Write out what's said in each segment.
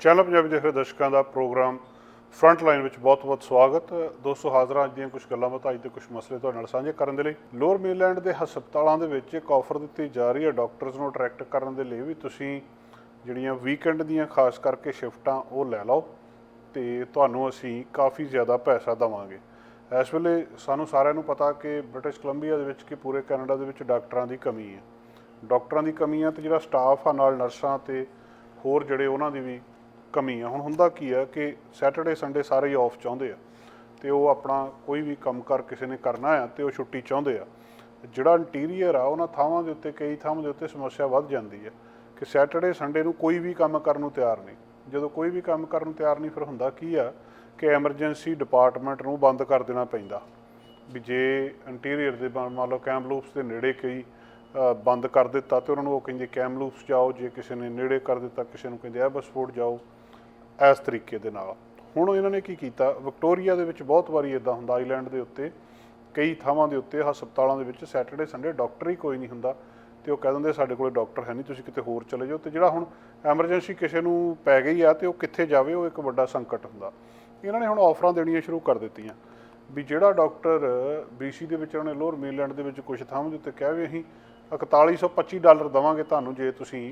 Channel Punjabi ਦੇਖ ਰਹੇ ਦਰਸ਼ਕਾਂ ਦਾ ਪ੍ਰੋਗਰਾਮ ਫਰੰਟ ਲਾਈਨ ਵਿੱਚ ਬਹੁਤ-ਬਹੁਤ ਸਵਾਗਤ। ਦੋਸਤੋ, ਹਾਜ਼ਰਾਂ ਅੱਜ ਦੀਆਂ ਕੁਝ ਗੱਲਾਂ ਬਾਤਾਂ, ਅੱਜ ਦੇ ਕੁਝ ਮਸਲੇ ਤੁਹਾਡੇ ਨਾਲ ਸਾਂਝੇ ਕਰਨ ਦੇ ਲਈ। ਲੋਅਰ ਮੇਨਲੈਂਡ ਦੇ ਹਸਪਤਾਲਾਂ ਦੇ ਵਿੱਚ ਇੱਕ ਆਫਰ ਦਿੱਤੀ ਜਾ ਰਹੀ ਹੈ ਡਾਕਟਰਸ ਨੂੰ ਅਟਰੈਕਟ ਕਰਨ ਦੇ ਲਈ ਵੀ ਤੁਸੀਂ ਜਿਹੜੀਆਂ ਵੀਕਐਂਡ ਦੀਆਂ ਖਾਸ ਕਰਕੇ ਸ਼ਿਫਟਾਂ ਉਹ ਲੈ ਲਓ ਤੇ ਤੁਹਾਨੂੰ ਅਸੀਂ ਕਾਫੀ ਜ਼ਿਆਦਾ ਪੈਸਾ ਦਵਾਂਗੇ। ਇਸ ਵੇਲੇ ਸਾਨੂੰ ਸਾਰਿਆਂ ਨੂੰ ਪਤਾ ਕਿ ਬ੍ਰਿਟਿਸ਼ ਕੋਲੰਬੀਆ ਦੇ ਵਿੱਚ ਕਿ ਪੂਰੇ ਕੈਨੇਡਾ ਦੇ ਵਿੱਚ ਡਾਕਟਰਾਂ ਦੀ ਕਮੀ ਹੈ। ਡਾਕਟਰਾਂ ਦੀ ਕਮੀ ਹੈ ਤੇ ਜਿਹੜਾ ਸਟਾਫ ਆ ਨਾਲ ਨਰਸਾਂ ਤੇ ਹੋਰ ਜਿਹੜੇ ਉਹਨਾਂ ਦੀ ਵੀ ਕਮੀ ਆ। ਹੁਣ ਹੁੰਦਾ ਕੀ ਆ ਕਿ ਸੈਟਰਡੇ ਸੰਡੇ ਸਾਰੇ ਹੀ ਆਫ ਚਾਹੁੰਦੇ ਆ ਤੇ ਉਹ ਆਪਣਾ ਕੋਈ ਵੀ ਕੰਮ ਕਰ ਕਿਸੇ ਨੇ ਕਰਨਾ ਆ ਤੇ ਉਹ ਛੁੱਟੀ ਚਾਹੁੰਦੇ ਆ। ਜਿਹੜਾ ਇੰਟੀਰੀਅਰ ਆ, ਉਹਨਾਂ ਥਾਵਾਂ ਦੇ ਉੱਤੇ, ਕਈ ਥਾਵਾਂ ਦੇ ਉੱਤੇ ਸਮੱਸਿਆ ਵੱਧ ਜਾਂਦੀ ਹੈ ਕਿ ਸੈਟਰਡੇ ਸੰਡੇ ਨੂੰ ਕੋਈ ਵੀ ਕੰਮ ਕਰਨ ਨੂੰ ਤਿਆਰ ਨਹੀਂ। ਜਦੋਂ ਕੋਈ ਵੀ ਕੰਮ ਕਰਨ ਨੂੰ ਤਿਆਰ ਨਹੀਂ, ਫਿਰ ਹੁੰਦਾ ਕੀ ਆ ਕਿ ਐਮਰਜੈਂਸੀ ਡਿਪਾਰਟਮੈਂਟ ਨੂੰ ਬੰਦ ਕਰ ਦੇਣਾ ਪੈਂਦਾ। ਵੀ ਜੇ ਇੰਟੀਰੀਅਰ ਦੇ ਬਣ- ਮੰਨ ਲਓ ਕੈਮਲੂਪਸ ਦੇ ਨੇੜੇ ਕਈ ਬੰਦ ਕਰ ਦਿੱਤਾ ਤੇ ਉਹਨਾਂ ਨੂੰ ਉਹ ਕਹਿੰਦੇ ਕੈਮਲੂਪਸ ਜਾਓ, ਜੇ ਕਿਸੇ ਨੇ ਨੇੜੇ ਕਰ ਦਿੱਤਾ, ਕਿਸੇ ਨੂੰ ਕਹਿੰਦੇ ਐਬਸਫੋਰਡ ਜਾਓ। ਇਸ ਤਰੀਕੇ ਦੇ ਨਾਲ। ਹੁਣ ਇਹਨਾਂ ਨੇ ਕੀ ਕੀਤਾ? ਵਿਕਟੋਰੀਆ ਦੇ ਵਿੱਚ ਬਹੁਤ ਵਾਰੀ ਇਦਾਂ ਹੁੰਦਾ, ਆਈਲੈਂਡ ਦੇ ਉੱਤੇ, ਕਈ ਥਾਵਾਂ ਦੇ ਉੱਤੇ, ਹਸਪਤਾਲਾਂ ਦੇ ਵਿੱਚ ਸੈਟਰਡੇ, ਸੰਡੇ ਡਾਕਟਰ ਹੀ ਕੋਈ ਨਹੀਂ ਹੁੰਦਾ ਤੇ ਉਹ ਕਹਿ ਦਿੰਦੇ, ਸਾਡੇ ਕੋਲੇ ਡਾਕਟਰ ਹੈ ਨਹੀਂ, ਤੁਸੀਂ ਕਿਤੇ ਹੋਰ ਚਲੇ ਜਾਓ। ਤੇ ਜਿਹੜਾ ਹੁਣ ਐਮਰਜੈਂਸੀ ਕਿਸੇ ਨੂੰ ਪੈ ਗਈ ਆ ਤੇ ਉਹ ਕਿੱਥੇ ਜਾਵੇ, ਉਹ ਇੱਕ ਵੱਡਾ ਸੰਕਟ ਹੁੰਦਾ। ਇਹਨਾਂ ਨੇ ਹੁਣ ਆਫਰਾਂ ਦੇਣੀਆਂ ਸ਼ੁਰੂ ਕਰ ਦਿੱਤੀਆਂ ਵੀ ਜਿਹੜਾ ਡਾਕਟਰ BC ਦੇ ਵਿੱਚ, ਉਹਨੇ ਲੋਅਰ ਮੇਨਲੈਂਡ ਦੇ ਵਿੱਚ ਕੁਝ ਥਾਵਾਂ ਦੇ ਉੱਤੇ ਕਿਹਾ ਵੀ ਅਸੀਂ 4125 ਡਾਲਰ ਦਵਾਂਗੇ ਤੁਹਾਨੂੰ ਜੇ ਤੁਸੀਂ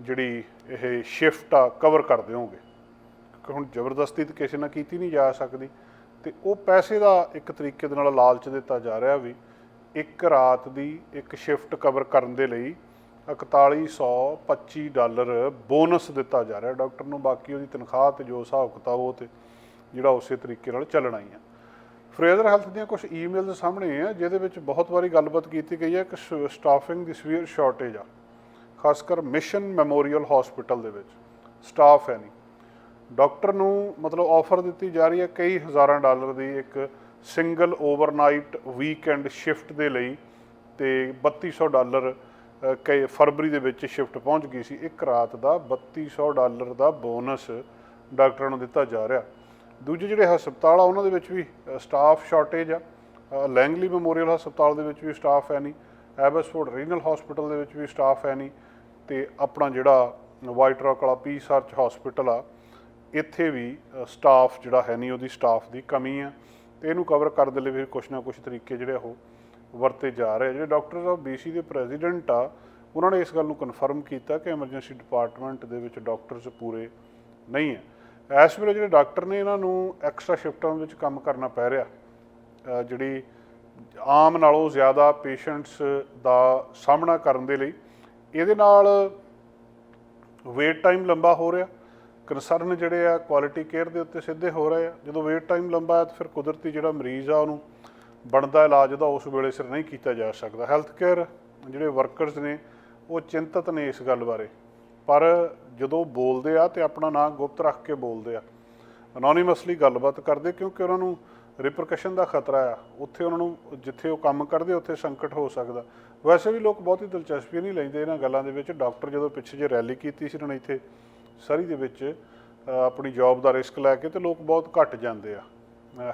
ਜਿਹੜੀ ਇਹ ਸ਼ਿਫਟ ਆ ਕਵਰ ਕਰ ਦਿਓਗੇ ਕਿ ਹੁਣ ਜ਼ਬਰਦਸਤੀ ਤਾਂ ਕਿਸੇ ਨਾਲ ਕੀਤੀ ਨਹੀਂ ਜਾ ਸਕਦੀ। ਤੇ ਉਹ ਪੈਸੇ ਦਾ ਇੱਕ ਤਰੀਕੇ ਦੇ ਨਾਲ ਲਾਲਚ ਦਿੱਤਾ ਜਾ ਰਿਹਾ ਵੀ ਇੱਕ ਰਾਤ ਦੀ ਇੱਕ ਸ਼ਿਫਟ ਕਵਰ ਕਰਨ ਦੇ ਲਈ 4125 ਡਾਲਰ ਬੋਨਸ ਦਿੱਤਾ ਜਾ ਰਿਹਾ। ਡਾਕਟਰ ਨੂੰ ਬਾਕੀ ਉਹਦੀ ਤਨਖਾਹ ਤੇ ਜੋ ਹਿਸਾਬ ਕਿਤਾਬ ਉਹ ਤੇ ਜਿਹੜਾ ਉਸੇ ਤਰੀਕੇ ਨਾਲ ਚੱਲਣਾ ਹੀ ਆ। ਫਰੇਜ਼ਰ ਹੈਲਥ ਦੀਆਂ ਕੁਝ ਈਮੇਲਸ ਸਾਹਮਣੇ ਆ, ਜਿਹਦੇ ਵਿੱਚ ਬਹੁਤ ਵਾਰੀ ਗੱਲਬਾਤ ਕੀਤੀ ਗਈ ਹੈ ਕਿ ਸਟਾਫਿੰਗ ਦੀ ਸਵੀਅਰ ਸ਼ਾਰਟੇਜ ਆ। ਖਾਸ ਕਰ ਮਿਸ਼ਨ ਮੈਮੋਰੀਅਲ ਹਸਪੀਟਲ ਦੇ ਵਿੱਚ। ਸਟਾਫ ਹੈ ਨਹੀਂ। ਡਾਕਟਰ ਨੂੰ ਮਤਲਬ ਆਫਰ ਦਿੱਤੀ ਜਾ ਰਹੀ ਹੈ ਕਈ ਹਜ਼ਾਰਾਂ ਡਾਲਰ ਦੀ ਇੱਕ ਸਿੰਗਲ ਓਵਰਨਾਈਟ ਵੀਕਐਂਡ ਸ਼ਿਫਟ ਦੇ ਲਈ ਤੇ 3200 ਡਾਲਰ ਕਈ ਫਰਵਰੀ ਦੇ ਵਿੱਚ ਸ਼ਿਫਟ ਪਹੁੰਚ ਗਈ ਸੀ। ਇੱਕ ਰਾਤ ਦਾ 3200 ਡਾਲਰ ਦਾ ਬੋਨਸ ਡਾਕਟਰਾਂ ਨੂੰ ਦਿੱਤਾ ਜਾ ਰਿਹਾ। ਦੂਜੇ ਜਿਹੜੇ ਹਸਪਤਾਲ ਆ, ਉਹਨਾਂ ਦੇ ਵਿੱਚ ਵੀ ਸਟਾਫ ਸ਼ਾਰਟੇਜ ਆ। ਲੈਂਗਲੀ ਮੈਮੋਰੀਅਲ ਹਸਪਤਾਲ ਦੇ ਵਿੱਚ ਵੀ ਸਟਾਫ ਹੈ ਨਹੀਂ। ਐਬਸਫੋਰਡ ਰੀਜਨਲ ਹਸਪੀਟਲ ਦੇ ਵਿੱਚ ਵੀ ਸਟਾਫ ਹੈ ਨਹੀਂ। ਤੇ ਆਪਣਾ ਜਿਹੜਾ ਵਾਈਟ ਰੌਕ ਵਾਲਾ ਪੀ ਸਰਚ ਹਸਪੀਟਲ ਆ, ਇੱਥੇ ਵੀ ਸਟਾਫ ਜਿਹੜਾ ਹੈ ਨਹੀਂ, ਉਹਦੀ ਸਟਾਫ ਦੀ ਕਮੀ ਆ ਤੇ ਇਹਨੂੰ ਕਵਰ ਕਰਨ ਦੇ ਲਈ ਫਿਰ ਕੁਛ ਨਾ ਕੁਛ ਤਰੀਕੇ ਜਿਹੜੇ ਉਹ ਵਰਤੇ ਜਾ ਰਹੇ ਆ। ਜਿਹੜੇ ਡਾਕਟਰਸ ਆਫ BC ਦੇ ਪ੍ਰੈਜ਼ੀਡੈਂਟ ਆ, ਉਹਨਾਂ ਨੇ ਇਸ ਗੱਲ ਨੂੰ ਕਨਫਰਮ ਕੀਤਾ ਕਿ ਐਮਰਜੈਂਸੀ ਡਿਪਾਰਟਮੈਂਟ ਦੇ ਵਿੱਚ ਡਾਕਟਰਸ ਪੂਰੇ ਨਹੀਂ ਹੈ ਇਸ ਵੇਲੇ ਜਿਹੜੇ ਡਾਕਟਰ ਨੇ ਇਹਨਾਂ ਨੂੰ ਐਕਸਟਰਾ ਸ਼ਿਫਟਾਂ ਵਿੱਚ ਕੰਮ ਕਰਨਾ ਪੈ ਰਿਹਾ ਜਿਹੜੀ ਆਮ ਨਾਲੋਂ ਜ਼ਿਆਦਾ ਪੇਸ਼ੈਂਟਸ ਦਾ ਸਾਹਮਣਾ ਕਰਨ ਦੇ ਲਈ ਇਹਦੇ ਨਾਲ ਵੇਟ ਟਾਈਮ ਲੰਬਾ ਹੋ ਰਿਹਾ। ਕੰਸਰਨ ਜਿਹੜੇ ਆ ਕੁਆਲਿਟੀ ਕੇਅਰ ਦੇ ਉੱਤੇ ਸਿੱਧੇ ਹੋ ਰਹੇ ਆ। ਜਦੋਂ ਵੇਟ ਟਾਈਮ ਲੰਬਾ ਹੈ ਤਾਂ ਫਿਰ ਕੁਦਰਤੀ ਜਿਹੜਾ ਮਰੀਜ਼ ਆ, ਉਹਨੂੰ ਬਣਦਾ ਇਲਾਜ ਉਹਦਾ ਉਸ ਵੇਲੇ ਸਿਰ ਨਹੀਂ ਕੀਤਾ ਜਾ ਸਕਦਾ। ਹੈਲਥ ਕੇਅਰ ਜਿਹੜੇ ਵਰਕਰਸ ਨੇ, ਉਹ ਚਿੰਤਤ ਨੇ ਇਸ ਗੱਲ ਬਾਰੇ। ਪਰ ਜਦੋਂ ਬੋਲਦੇ ਆ ਤੇ ਆਪਣਾ ਨਾਂ ਗੁਪਤ ਰੱਖ ਕੇ ਬੋਲਦੇ ਆ ਅਨੋਨਿਮਸਲੀ ਗੱਲਬਾਤ ਕਰਦੇ ਕਿਉਂਕਿ ਉਹਨਾਂ ਨੂੰ ਰਿਪਰਕਸ਼ਨ ਦਾ ਖਤਰਾ ਆ। ਉੱਥੇ ਉਹਨਾਂ ਨੂੰ, ਜਿੱਥੇ ਉਹ ਕੰਮ ਕਰਦੇ, ਉੱਥੇ ਸੰਕਟ ਹੋ ਸਕਦਾ। ਵੈਸੇ ਵੀ ਲੋਕ ਬਹੁਤੀ ਦਿਲਚਸਪੀ ਨਹੀਂ ਲੈਂਦੇ ਇਹਨਾਂ ਗੱਲਾਂ ਦੇ ਵਿੱਚ। ਡਾਕਟਰ ਜਦੋਂ ਪਿੱਛੇ ਜੇ ਰੈਲੀ ਕੀਤੀ ਸੀ ਇਹਨਾਂ ਨੇ ਇੱਥੇ ਸਰੀ ਦੇ ਵਿੱਚ ਆਪਣੀ ਜੌਬ ਦਾ ਰਿਸਕ ਲੈ ਕੇ ਤੇ ਲੋਕ ਬਹੁਤ ਘਟ ਜਾਂਦੇ ਆ।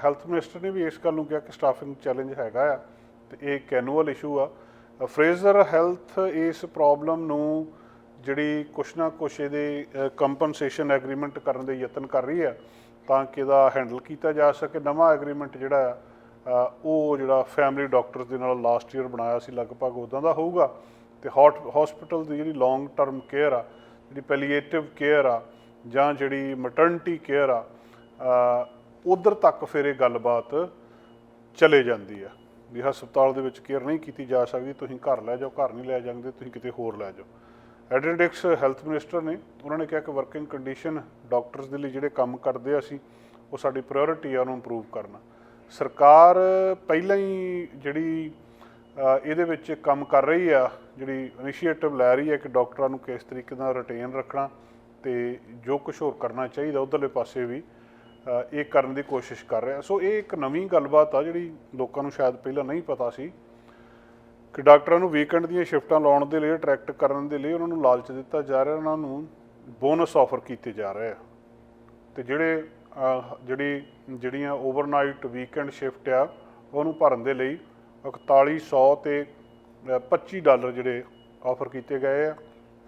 ਹੈਲਥ ਮਿਨਿਸਟਰ ਨੇ ਵੀ ਇਸ ਗੱਲ ਨੂੰ ਕਿਹਾ ਕਿ ਸਟਾਫਿੰਗ ਚੈਲੰਜ ਹੈਗਾ ਆ ਤੇ ਇਹ ਕੈਨੂਅਲ ਇਸ਼ੂ ਆ। ਫਰੇਜ਼ਰ ਹੈਲਥ ਇਸ ਪ੍ਰੋਬਲਮ ਨੂੰ ਜਿਹੜੀ ਕੁਛ ਨਾ ਕੁਛ ਇਹਦੇ ਕੰਪਨਸੇਸ਼ਨ ਐਗਰੀਮੈਂਟ ਕਰਨ ਦੇ ਯਤਨ ਕਰ ਰਹੀ ਆ ਤਾਂ ਕਿ ਇਹਦਾ ਹੈਂਡਲ ਕੀਤਾ ਜਾ ਸਕੇ। ਨਵਾਂ ਐਗਰੀਮੈਂਟ ਜਿਹੜਾ ਆ ਉਹ ਜਿਹੜਾ ਫੈਮਿਲੀ ਡਾਕਟਰਸ ਦੇ ਨਾਲ ਲਾਸਟ ਈਅਰ ਬਣਾਇਆ ਸੀ, ਲਗਭਗ ਉਦਾਂ ਦਾ ਹੋਊਗਾ। ਤੇ ਹੌਟ ਹਸਪੀਟਲ ਦੀ ਜਿਹੜੀ ਲੌਂਗ ਟਰਮ ਕੇਅਰ ਆ, ਜਿਹੜੀ ਪੈਲੀਏਟਿਵ ਕੇਅਰ ਆ, ਜਾਂ ਜਿਹੜੀ ਮਟਰਨਿਟੀ ਕੇਅਰ ਆ ਉਧਰ ਤੱਕ ਫਿਰ ਇਹ ਗੱਲਬਾਤ ਚਲੇ ਜਾਂਦੀ ਆ। ਵੀ ਹਸਪਤਾਲ ਦੇ ਵਿੱਚ ਕੇਅਰ ਨਹੀਂ ਕੀਤੀ ਜਾ ਸਕਦੀ, ਤੁਸੀਂ ਘਰ ਲੈ ਜਾਓ, ਘਰ ਨਹੀਂ ਲੈ ਜਾਂਦੇ, ਤੁਸੀਂ ਕਿਤੇ ਹੋਰ ਲੈ ਜਾਓ। ਐਡਰਡਿਕਸ ਹੈਲਥ ਮਿਨਿਸਟਰ ਨੇ, ਉਹਨਾਂ ਨੇ ਕਿਹਾ ਕਿ ਵਰਕਿੰਗ ਕੰਡੀਸ਼ਨ ਡਾਕਟਰਸ ਦੇ ਲਈ ਜਿਹੜੇ ਕੰਮ ਕਰਦੇ ਆ ਅਸੀਂ, ਉਹ ਸਾਡੀ ਪ੍ਰਾਇੋਰਟੀ ਆ, ਉਹਨੂੰ ਇੰਪਰੂਵ ਕਰਨਾ। ਸਰਕਾਰ ਪਹਿਲਾਂ ਹੀ ਜਿਹੜੀ ਇਹਦੇ ਵਿੱਚ ਕੰਮ ਕਰ ਰਹੀ ਆ, ਜਿਹੜੀ ਇਨੀਸ਼ੀਏਟਿਵ ਲੈ ਰਹੀ ਹੈ ਕਿ ਡਾਕਟਰਾਂ ਨੂੰ ਕਿਸ ਤਰੀਕੇ ਨਾਲ ਰਿਟੇਨ ਰੱਖਣਾ ਤੇ ਜੋ ਕੁਝ ਹੋਰ ਕਰਨਾ ਚਾਹੀਦਾ ਉਧਰਲੇ ਪਾਸੇ ਵੀ ਇਹ ਕਰਨ ਦੀ ਕੋਸ਼ਿਸ਼ ਕਰ ਰਿਹਾ। ਸੋ ਇਹ ਇੱਕ ਨਵੀਂ ਗੱਲਬਾਤ ਆ ਜਿਹੜੀ ਲੋਕਾਂ ਨੂੰ ਸ਼ਾਇਦ ਪਹਿਲਾਂ ਨਹੀਂ ਪਤਾ ਸੀ ਕਿ ਡਾਕਟਰਾਂ ਨੂੰ ਵੀਕਐਂਡ ਦੀਆਂ ਸ਼ਿਫਟਾਂ ਲਾਉਣ ਦੇ ਲਈ ਅਟਰੈਕਟ ਕਰਨ ਦੇ ਲਈ ਉਹਨਾਂ ਨੂੰ ਲਾਲਚ ਦਿੱਤਾ ਜਾ ਰਿਹਾ, ਉਹਨਾਂ ਨੂੰ ਬੋਨਸ ਆਫਰ ਕੀਤੇ ਜਾ ਰਹੇ ਆ। ਤੇ ਜਿਹੜੇ ਜਿਹੜੀ ਜਿਹੜੀਆਂ ਓਵਰਨਾਈਟ ਵੀਕਐਂਡ ਸ਼ਿਫਟ ਆ ਉਹਨੂੰ ਭਰਨ ਦੇ ਲਈ 4100 ਤੇ ਅਹ, 25 ਡਾਲਰ ਜਿਹੜੇ ਆਫਰ ਕੀਤੇ ਗਏ ਆ।